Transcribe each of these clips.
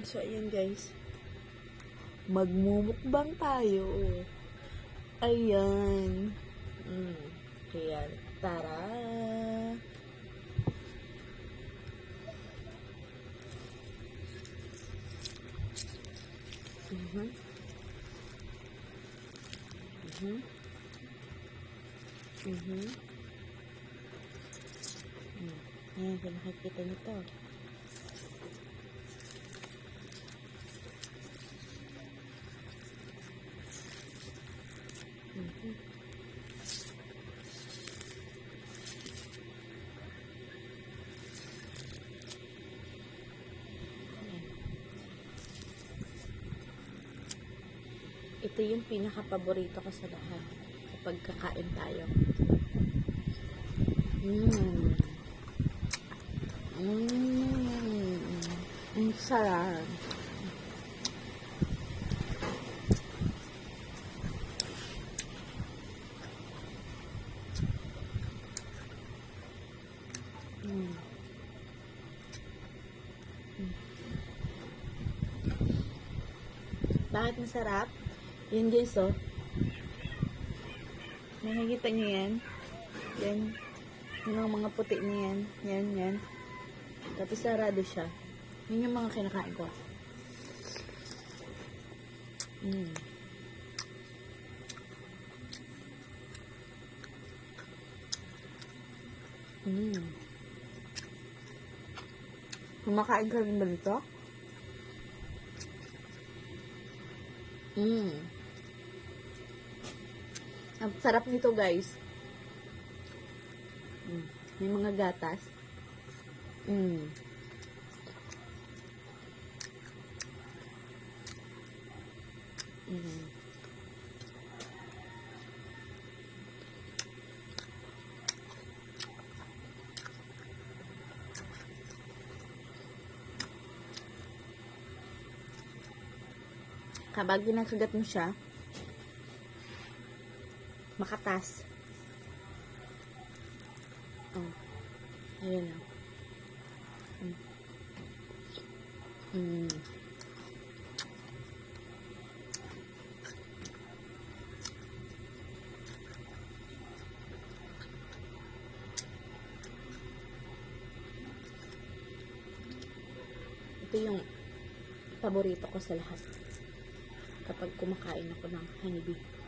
So, ayan guys. Magmumukbang tayo. Ayan. Mm. Ayan. Tara. Mhm. Mhm. Mhm. Mm. Ayan, kung nakikita nito. Mhm. Ayan. Ito yung pinaka-paborito ko sa lahat kapag kakain tayo. Mmm. Mmm. Ang sarap. Mm. Mm. Bakit masarap? Yan guys, oh. Nakikita niyo yan? Yan. Yun ang mga puti na yan. Yan, yan. Tapos sarado siya. Yun yung mga kinakain ko. Mm. Mm. Kumakain ka rin ba nito? Mm. Ang sarap nito, guys. Mm. May mga gatas. Mm. Mm. Kapag ginakagat mo siya, makatas. Oh. Ayan na. Mm. Mm. Ito yung paborito ko sa lahat kapag kumakain ako ng honeybee.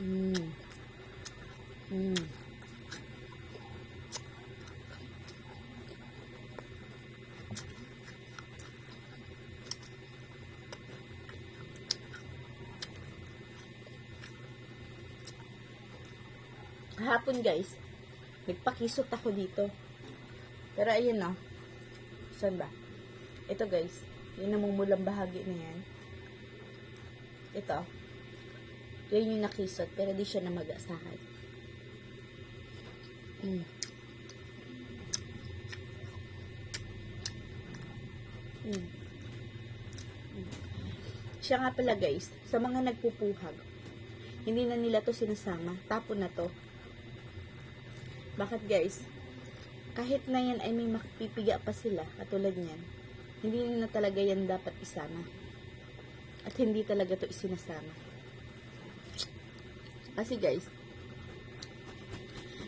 Mm. Mm. Hapon guys, nagpakisot ako dito. Pero ayun na. Saan ba? Ito guys, yung namumulang bahagi na yan. Ito. Yan yung nakisot, pero di siya namaga sa akin. Mm. Mm. Siya nga pala guys, sa mga nagpupuhag, hindi na nila to sinasama. Tapon na to. Bakit guys? Kahit na yan ay may mapipiga pa sila, katulad niyan, hindi na talaga yan dapat isama. At hindi talaga to isinasama. Kasi guys,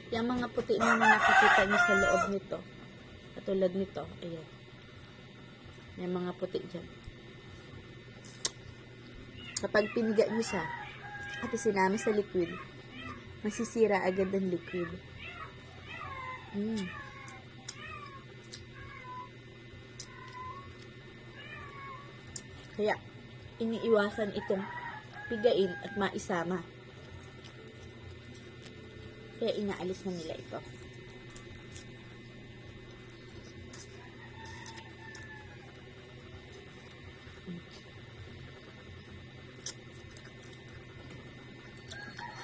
yung mga puti na nakikita niyo sa loob nito, katulad nito, ayan. May mga puti dyan. Kapag piniga niyo siya, at isinama sa liquid, masisira agad ang liquid. Mm. Kaya, iniiwasan itong pigain at maisama. Kaya inaalis na nila ito.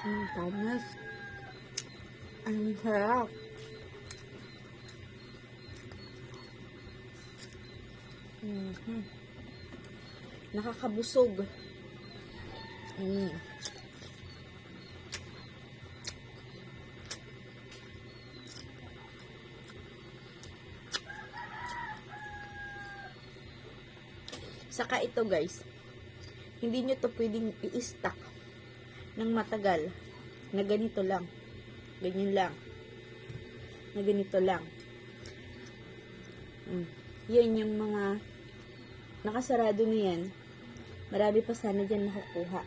Ang tamas. Ang sarap. Mhm. Nakakabusog. Mm. Saka ito guys, hindi nyo to pwedeng i-stack ng matagal na ganito lang. Ganyan lang. Na ganito lang. Mm. Yan yung mga nakasarado na yan. Marami pa sana dyan nakukuha.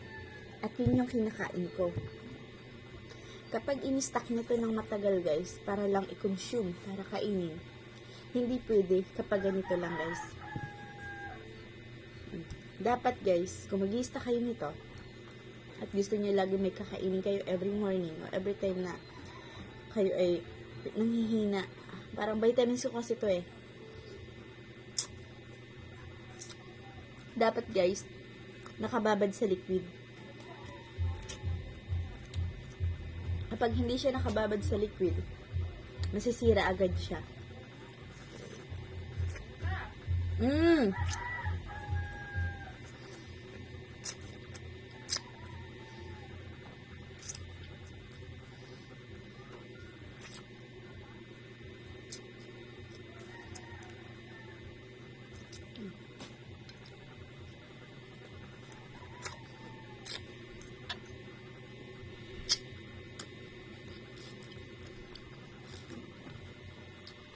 At yun yung kinakain ko. Kapag in-stack nyo to ng matagal guys, para lang i-consume, para kainin, hindi pwede kapag ganito lang guys. Dapat guys, kung mag kayo nito, at gusto niyo lagi may kakainin kayo every morning o every time na kayo ay nanghihina. Parang vitamins ko kasi to eh. Dapat guys, nakababad sa liquid. Kapag hindi siya nakababad sa liquid, masisira agad siya. Mmm!